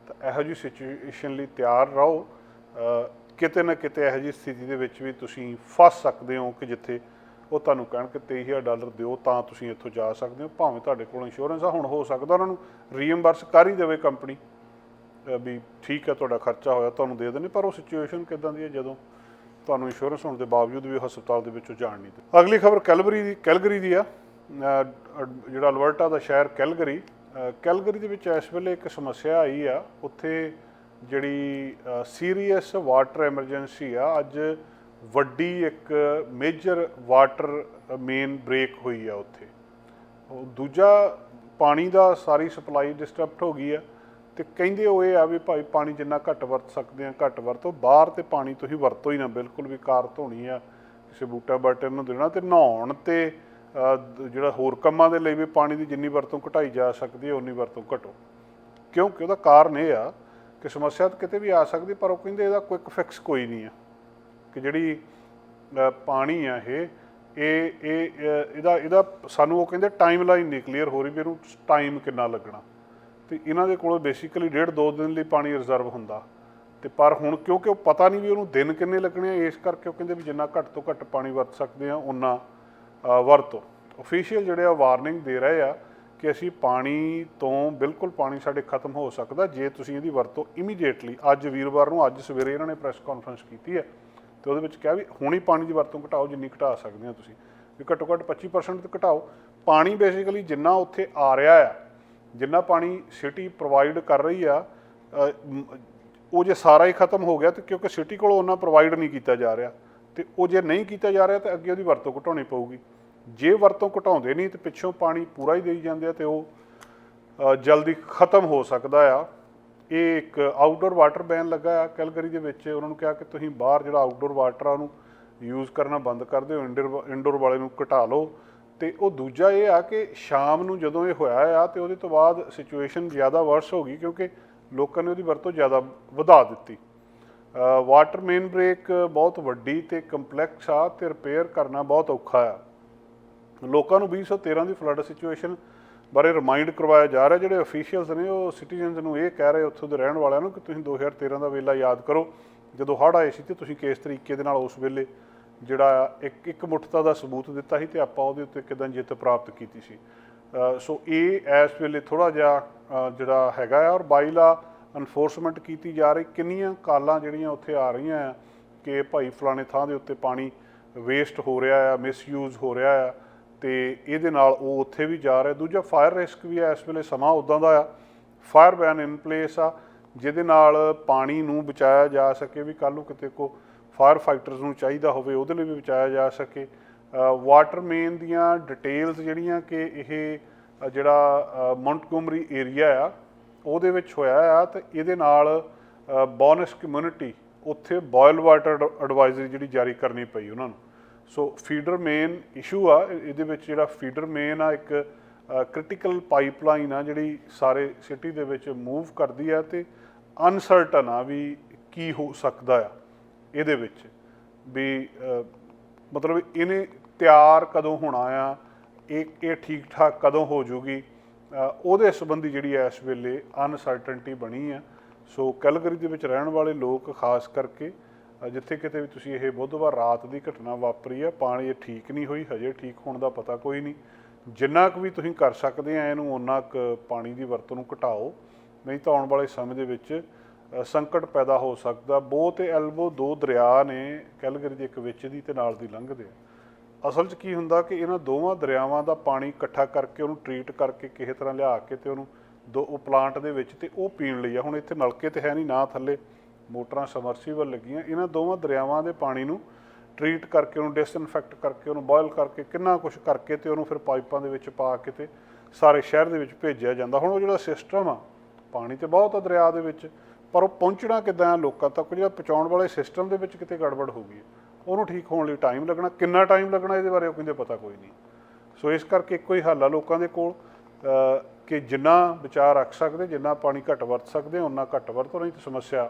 ਤਾਂ ਇਹੋ ਜਿਹੀ ਸਿਚੁਏਸ਼ਨ ਲਈ ਤਿਆਰ ਰਹੋ। ਕਿਤੇ ਨਾ ਕਿਤੇ ਇਹੋ ਜਿਹੀ ਸਥਿਤੀ ਦੇ ਵਿੱਚ ਵੀ ਤੁਸੀਂ ਫਸ ਸਕਦੇ ਹੋ ਕਿ ਜਿੱਥੇ ਉਹ ਤੁਹਾਨੂੰ ਕਹਿਣ ਕਿ 23000 ਡਾਲਰ ਦਿਓ ਤਾਂ ਤੁਸੀਂ ਇੱਥੋਂ ਜਾ ਸਕਦੇ ਹੋ, ਭਾਵੇਂ ਤੁਹਾਡੇ ਕੋਲ ਇੰਸ਼ੋਰੈਂਸ ਆ, ਹੁਣ ਹੋ ਸਕਦਾ ਉਹਨਾਂ ਨੂੰ ਰੀਇੰਬਰਸ ਕਰ ਹੀ ਦੇਵੇ ਕੰਪਨੀ ਵੀ ਠੀਕ ਹੈ, ਤੁਹਾਡਾ ਖਰਚਾ ਹੋਇਆ, ਤੁਹਾਨੂੰ ਦੇ ਦੇਣੇ ਪਰ ਉਹ ਸਿਚੁਏਸ਼ਨ ਕਿਦਾਂ ਦੀ ਹੈ ਜਦੋਂ ਤੁਹਾਨੂੰ ਇੰਸ਼ੋਰੈਂਸ ਹੋਣ ਦੇ ਬਾਵਜੂਦ ਵੀ ਹਸਪਤਾਲ ਦੇ ਵਿੱਚੋਂ ਜਾਣ ਨਹੀਂ ਦੇ ਅਗਲੀ ਖਬਰ ਕੈਲਗਰੀ ਦੀ ਕੈਲਗਰੀ ਦੀ ਆ। ਜਿਹੜਾ ਅਲਵਰਟਾ ਦਾ ਸ਼ਹਿਰ ਕੈਲਗਰੀ ਕੈਲਗਰੀ ਦੇ ਵਿੱਚ ਇਸ ਵੇਲੇ ਇੱਕ ਸਮੱਸਿਆ ਆਈ ਆ। ਉੱਥੇ ਜਿਹੜੀ ਸੀਰੀਅਸ ਵਾਟਰ ਐਮਰਜੈਂਸੀ ਆ, ਅੱਜ ਵੱਡੀ ਇੱਕ ਮੇਜਰ ਵਾਟਰ ਮੇਨ ਬ੍ਰੇਕ ਹੋਈ ਆ ਉੱਥੇ। ਦੂਜਾ ਪਾਣੀ ਦਾ ਸਾਰੀ ਸਪਲਾਈ ਡਿਸਟਰਬਟ ਹੋ ਗਈ ਆ ਤੇ ਕਹਿੰਦੇ ਉਹ ਇਹ ਆ ਵੀ ਭਾਈ ਪਾਣੀ ਜਿੰਨਾ ਘੱਟ ਵਰਤ ਸਕਦੇ ਆ, ਘੱਟ ਵਰਤੋ, ਬਾਹਰ ਤੇ ਪਾਣੀ ਤੁਸੀਂ ਵਰਤੋ ਹੀ ਨਾ, ਬਿਲਕੁਲ ਵੀ ਕਾਰ ਧੋਣੀ ਆ, ਕਿਸੇ ਬੂਟਾ ਬਾਟੇ ਨੂੰ ਦੇਣਾ ਤੇ ਨਹਾਉਣ ਤੇ ਜਿਹੜਾ ਹੋਰ ਕੰਮਾਂ ਦੇ ਲਈ ਵੀ ਪਾਣੀ ਦੀ ਜਿੰਨੀ ਵਰਤੋਂ ਘਟਾਈ ਜਾ ਸਕਦੀ ਹੈ ਉਨੀ ਵਰਤੋਂ ਘਟੋ। ਕਿਉਂਕਿ ਉਹਦਾ ਕਾਰਨ ਇਹ ਆ ਕਿ ਸਮੱਸਿਆ ਤਾਂ ਕਿਤੇ ਵੀ ਆ ਸਕਦੀ, ਪਰ ਉਹ ਕਹਿੰਦੇ ਇਹਦਾ ਕੁਇਕ ਫਿਕਸ ਕੋਈ ਨਹੀਂ ਆ। ਕਿ ਜਿਹੜੀ ਪਾਣੀ ਆ ਇਹ ਇਹ ਇਹ ਇਹਦਾ ਇਹਦਾ ਸਾਨੂੰ ਉਹ ਕਹਿੰਦੇ ਟਾਈਮ ਲਾਈਨ ਨਹੀਂ ਕਲੀਅਰ ਹੋ ਰਹੀ ਵੀ ਇਹਨੂੰ ਟਾਈਮ ਕਿੰਨਾ ਲੱਗਣਾ। ਤੇ ਇਹਨਾਂ ਦੇ ਕੋਲ ਬੇਸਿਕਲੀ ਡੇਢ ਦੋ ਦਿਨ ਲਈ ਪਾਣੀ ਰਿਜ਼ਰਵ ਹੁੰਦਾ। ਤੇ ਪਰ ਹੁਣ ਕਿਉਂਕਿ ਉਹ ਪਤਾ ਨਹੀਂ ਵੀ ਉਹਨੂੰ ਦਿਨ ਕਿੰਨੇ ਲੱਗਣੇ ਆ, ਇਸ ਕਰਕੇ ਉਹ ਕਹਿੰਦੇ ਵੀ ਜਿੰਨਾ ਘੱਟ ਤੋਂ ਘੱਟ ਪਾਣੀ ਵਰਤ ਸਕਦੇ ਆ ਉਨਾ ਵਰਤੋ। ਅਫੀਸ਼ੀਅਲ ਜਿਹੜੇ ਆ ਵਾਰਨਿੰਗ ਦੇ ਰਹੇ ਆ ਕਿ ਅਸੀਂ ਪਾਣੀ ਤੋਂ ਬਿਲਕੁਲ ਪਾਣੀ ਸਾਡੇ ਖਤਮ ਹੋ ਸਕਦਾ ਜੇ ਤੁਸੀਂ ਇਹਦੀ ਵਰਤੋਂ ਇਮੀਡੀਏਟਲੀ ਅੱਜ ਵੀਰਵਾਰ ਨੂੰ ਅੱਜ ਸਵੇਰੇ ਇਹਨਾਂ ਨੇ ਪ੍ਰੈਸ ਕਾਨਫਰੰਸ ਕੀਤੀ ਹੈ। ਤੇ ਉਹਦੇ ਵਿੱਚ ਕਿਹਾ ਵੀ ਹੁਣ ਹੀ ਪਾਣੀ ਦੀ ਵਰਤੋਂ ਘਟਾਓ ਜਿੰਨੀ ਘਟਾ ਸਕਦੇ ਆ ਤੁਸੀਂ। ਵੀ ਘੱਟੋ ਘੱਟ 25% ਤੇ ਘਟਾਓ। ਪਾਣੀ ਬੇਸਿਕਲੀ ਜਿੰਨਾ ਉੱਥੇ ਆ ਰਿਹਾ ਆ, ਜਿੰਨਾ ਪਾਣੀ ਸਿਟੀ ਪ੍ਰੋਵਾਈਡ ਕਰ ਰਹੀ ਆ ਉਹ ਜੇ ਸਾਰਾ ਹੀ ਖਤਮ ਹੋ ਗਿਆ ਤੇ ਕਿਉਂਕਿ ਸਿਟੀ ਕੋਲੋਂ ਉਹਨਾਂ ਪ੍ਰੋਵਾਈਡ ਨਹੀਂ ਕੀਤਾ ਜਾ ਰਿਹਾ, ਤੇ ਉਹ ਜੇ ਨਹੀਂ ਕੀਤਾ ਜਾ ਰਿਹਾ ਤਾਂ ਅੱਗੇ ਉਹਦੀ ਵਰਤੋਂ ਘਟਾਉਣੀ ਪਊਗੀ। ਜੇ ਵਰਤੋਂ ਘਟਾਉਂਦੇ ਨਹੀਂ ਤੇ ਪਿੱਛੋਂ ਪਾਣੀ ਪੂਰਾ ਹੀ ਦੇਈ ਜਾਂਦੇ ਆ ਤੇ ਉਹ ਜਲਦੀ ਖਤਮ ਹੋ ਸਕਦਾ ਆ। ਇਹ ਇੱਕ ਆਊਟਡੋਰ ਵਾਟਰ ਬੈਨ ਲੱਗਾ ਆ ਕੈਲਗਰੀ ਦੇ ਵਿੱਚ। ਉਹਨਾਂ ਨੂੰ ਕਿਹਾ ਕਿ ਤੁਸੀਂ ਬਾਹਰ ਜਿਹੜਾ ਆਊਟਡੋਰ ਵਾਟਰ ਆ ਉਹਨੂੰ ਯੂਜ਼ ਕਰਨਾ ਬੰਦ ਕਰ ਦਿਓ ਇੰਡੋਰ ਇੰਡੋਰ ਵਾਲੇ ਨੂੰ ਘਟਾ ਲਓ। ਤੇ ਉਹ ਦੂਜਾ ਇਹ ਆ ਕਿ ਸ਼ਾਮ ਨੂੰ ਜਦੋਂ ਇਹ ਹੋਇਆ ਆ ਤੇ ਉਹਦੇ ਤੋਂ ਬਾਅਦ ਸਿਚੁਏਸ਼ਨ ਜ਼ਿਆਦਾ ਵਰਸ ਹੋ ਗਈ ਕਿਉਂਕਿ ਲੋਕਾਂ ਨੇ ਉਹਦੀ ਵਰਤੋਂ ਜ਼ਿਆਦਾ ਵਧਾ ਦਿੱਤੀ। ਵਾਟਰ ਮੇਨ ਬ੍ਰੇਕ ਬਹੁਤ ਵੱਡੀ ਤੇ ਕੰਪਲੈਕਸ ਆ ਤੇ ਰਿਪੇਅਰ ਕਰਨਾ ਬਹੁਤ ਔਖਾ ਆ। ਲੋਕਾਂ ਨੂੰ 2013 ਦੀ ਫਲੱਡ ਸਿਚੁਏਸ਼ਨ ਬਾਰੇ ਰਿਮਾਈਂਡ ਕਰਵਾਇਆ ਜਾ ਰਿਹਾ, ਜਿਹੜੇ ਅਫੀਸ਼ੀਅਲਸ ਨੇ, ਉਹ ਸਿਟੀਜ਼ਨਸ ਨੂੰ ਇਹ ਕਹਿ ਰਹੇ ਉੱਥੋਂ ਦੇ ਰਹਿਣ ਵਾਲਿਆਂ ਨੂੰ ਕਿ ਤੁਸੀਂ 2013 ਦਾ ਵੇਲਾ ਯਾਦ ਕਰੋ। ਜਦੋਂ ਹੜ੍ਹ ਆਏ ਸੀ ਤੇ ਤੁਸੀਂ ਕਿਸ ਤਰੀਕੇ ਦੇ ਨਾਲ ਉਸ ਵੇਲੇ ਜਿਹੜਾ ਇੱਕ ਇੱਕ ਮੁੱਠਤਾ ਦਾ ਸਬੂਤ ਦਿੱਤਾ ਸੀ ਤੇ ਆਪਾਂ ਉਹਦੇ ਉੱਤੇ ਕਿਦਾਂ ਜਿੱਤ ਪ੍ਰਾਪਤ ਕੀਤੀ ਸੀ। ਸੋ ਇਹ ਇਸ ਵੇਲੇ ਥੋੜਾ ਜਿਹਾ ਜਿਹੜਾ ਹੈਗਾ ਆ ਔਰ ਬਾਈਲਾ ਅਨਫੋਰਸਮੈਂਟ ਕੀਤੀ ਜਾ ਰਹੀ, ਕਿੰਨੀਆਂ ਕਾਲਾਂ ਜਿਹੜੀਆਂ ਉੱਥੇ ਆ ਰਹੀਆਂ ਆ ਕਿ ਭਾਈ ਫਲਾਣੇ ਥਾਂ ਦੇ ਉੱਤੇ ਪਾਣੀ ਵੇਸਟ ਹੋ ਰਿਹਾ ਆ ਮਿਸਯੂਜ਼ ਹੋ ਰਿਹਾ ਆ। ਤੇ ਇਹਦੇ ਨਾਲ ਉਹ ਉੱਥੇ ਵੀ ਜਾ ਰਿਹਾ। ਦੂਜਾ ਫਾਇਰ ਰਿਸਕ ਵੀ ਆ, ਇਸ ਵੇਲੇ ਸਮਾਂ ਉਦਾਂ ਦਾ ਆ। ਫਾਇਰ ਬੈਨ ਇਨ ਪਲੇਸ ਆ, ਜਿਹਦੇ ਨਾਲ ਪਾਣੀ ਨੂੰ ਬਚਾਇਆ ਜਾ ਸਕੇ, ਵੀ ਕੱਲ੍ਹ ਨੂੰ ਕਿਤੇ ਕੋ ਫਾਇਰ ਫਾਈਟਰਸ ਨੂੰ ਚਾਹੀਦਾ ਹੋਵੇ, ਉਹਦੇ ਲਈ ਵੀ ਬਚਾਇਆ ਜਾ ਸਕੇ। ਵਾਟਰ ਮੇਨ ਦੀਆਂ ਡਿਟੇਲਸ ਜਿਹੜੀਆਂ ਕਿ ਇਹ ਜਿਹੜਾ ਮੌਂਟਗੋਮਰੀ ਏਰੀਆ ਆ, ਉਹਦੇ ਵਿੱਚ ਹੋਇਆ ਆ ਤੇ ਇਹਦੇ ਨਾਲ ਬੋਨਸ ਕਮਿਊਨਿਟੀ ਉੱਥੇ ਬੋਇਲ ਵਾਟਰ ਐਡਵਾਈਜ਼ਰੀ ਜਿਹੜੀ ਜਾਰੀ ਕਰਨੀ ਪਈ ਉਹਨਾਂ ਨੂੰ। ਸੋ ਫੀਡਰ ਮੇਨ ਇਸ਼ੂ ਆ ਇਹਦੇ ਵਿੱਚ ਜਿਹੜਾ ਫੀਡਰ ਮੇਨ ਆ, ਇੱਕ ਕ੍ਰਿਟੀਕਲ ਪਾਈਪਲਾਈਨ ਆ, ਜਿਹੜੀ ਸਾਰੇ ਸਿਟੀ ਦੇ ਵਿੱਚ ਮੂਵ ਕਰਦੀ ਆ ਤੇ ਅਨਸਰਟਨ ਆ ਵੀ ਕੀ ਹੋ ਸਕਦਾ ਆ ਇਹਦੇ ਵਿੱਚ। ਵੀ ਮਤਲਬ ਇਹਨੇ ਤਿਆਰ ਕਦੋਂ ਹੋਣਾ ਆ, ਇਹ ਇਹ ਠੀਕ ਠਾਕ ਕਦੋਂ ਹੋ ਜੂਗੀ ਉਹਦੇ ਸੰਬੰਧੀ ਜਿਹੜੀ ਇਸ ਵੇਲੇ ਅਨਸਰਟਨਟੀ ਬਣੀ ਆ। ਸੋ ਕੈਲਗਰੀ ਦੇ ਵਿੱਚ ਰਹਿਣ ਵਾਲੇ ਲੋਕ ਖਾਸ ਕਰਕੇ ਜਿੱਥੇ ਕਿਤੇ ਵੀ ਤੁਸੀਂ ਇਹ ਬੁੱਧਵਾਰ ਰਾਤ ਦੀ ਘਟਨਾ ਵਾਪਰੀ ਹੈ ਪਾਣੀ ਇਹ ਠੀਕ ਨਹੀਂ ਹੋਈ, ਹਜੇ ਠੀਕ ਹੋਣ ਦਾ ਪਤਾ ਕੋਈ ਨਹੀਂ। ਜਿੰਨਾ ਕੁ ਵੀ ਤੁਸੀਂ ਕਰ ਸਕਦੇ ਆ, ਇਹਨੂੰ ਉਹਨਾਂ ਕੁ ਪਾਣੀ ਦੀ ਵਰਤੋਂ ਨੂੰ ਘਟਾਓ। ਨਹੀਂ ਤਾਂ ਆਉਣ ਵਾਲੇ ਸਮੇਂ ਦੇ ਵਿੱਚ ਸੰਕਟ ਪੈਦਾ ਹੋ ਸਕਦਾ। ਬੋ ਤੇ ਐਲਬੋ ਦੋ ਦਰਿਆ ਨੇ, ਕੈਲਗਰੀ ਦੇ ਇੱਕ ਵਿੱਚ ਦੀ ਤੇ ਨਾਲ ਦੀ ਲੰਘਦੇ ਆ। ਅਸਲ 'ਚ ਕੀ ਹੁੰਦਾ ਕਿ ਇਹਨਾਂ ਦੋਵਾਂ ਦਰਿਆਵਾਂ ਦਾ ਪਾਣੀ ਇਕੱਠਾ ਕਰਕੇ, ਉਹਨੂੰ ਟਰੀਟ ਕਰਕੇ ਕਿਸੇ ਤਰ੍ਹਾਂ ਲਿਆ ਕੇ ਤੇ ਉਹਨੂੰ ਦੋ, ਉਹ ਪਲਾਂਟ ਦੇ ਵਿੱਚ ਤੇ ਉਹ ਪੀਣ ਲਈ ਆ। ਹੁਣ ਇੱਥੇ ਨਲਕੇ ਤੇ ਹੈ ਨਹੀਂ, ਨਾ ਥੱਲੇ। ਮੋਟਰਾਂ ਸਮਰਸੀਬਲ ਲੱਗੀਆਂ। ਇਹਨਾਂ ਦੋਵਾਂ ਦਰਿਆਵਾਂ ਦੇ ਪਾਣੀ ਨੂੰ ਟਰੀਟ ਕਰਕੇ, ਉਹਨੂੰ ਡਿਸਇਨਫੈਕਟ ਕਰਕੇ, ਉਹਨੂੰ ਬੋਇਲ ਕਰਕੇ, ਕਿੰਨਾ ਕੁਝ ਕਰਕੇ ਤੇ ਉਹਨੂੰ ਫਿਰ ਪਾਈਪਾਂ ਦੇ ਵਿੱਚ ਪਾ ਕੇ ਤੇ ਸਾਰੇ ਸ਼ਹਿਰ ਦੇ ਵਿੱਚ ਭੇਜਿਆ ਜਾਂਦਾ। ਹੁਣ ਉਹ ਜਿਹੜਾ ਸਿਸਟਮ ਆ, ਪਾਣੀ ਤੇ ਬਹੁਤ ਆ ਦਰਿਆ ਦੇ ਵਿੱਚ, ਪਰ ਉਹ ਪਹੁੰਚਣਾ ਕਿੱਦਾਂ ਆ ਲੋਕਾਂ ਤੱਕ? ਜਿਹੜਾ ਪਹੁੰਚਾਉਣ ਵਾਲੇ ਸਿਸਟਮ ਦੇ ਵਿੱਚ ਕਿਤੇ ਗੜਬੜ ਹੋ ਗਈ ਹੈ। ਉਹਨੂੰ ਠੀਕ ਹੋਣ ਲਈ ਟਾਈਮ ਲੱਗਣਾ। ਕਿੰਨਾ ਟਾਈਮ ਲੱਗਣਾ ਇਹਦੇ ਬਾਰੇ ਉਹ ਕਹਿੰਦੇ ਪਤਾ ਕੋਈ ਨਹੀਂ। ਸੋ ਇਸ ਕਰਕੇ ਇੱਕੋ ਹੀ ਹੱਲ ਆ ਲੋਕਾਂ ਦੇ ਕੋਲ ਕਿ ਜਿੰਨਾ ਵਿਚਾਰ ਰੱਖ ਸਕਦੇ, ਜਿੰਨਾ ਪਾਣੀ ਘੱਟ ਵਰਤ ਸਕਦੇ ਉਹਨਾਂ ਘੱਟ ਵਰਤੋ ਨਹੀਂ ਤਾਂ ਸਮੱਸਿਆ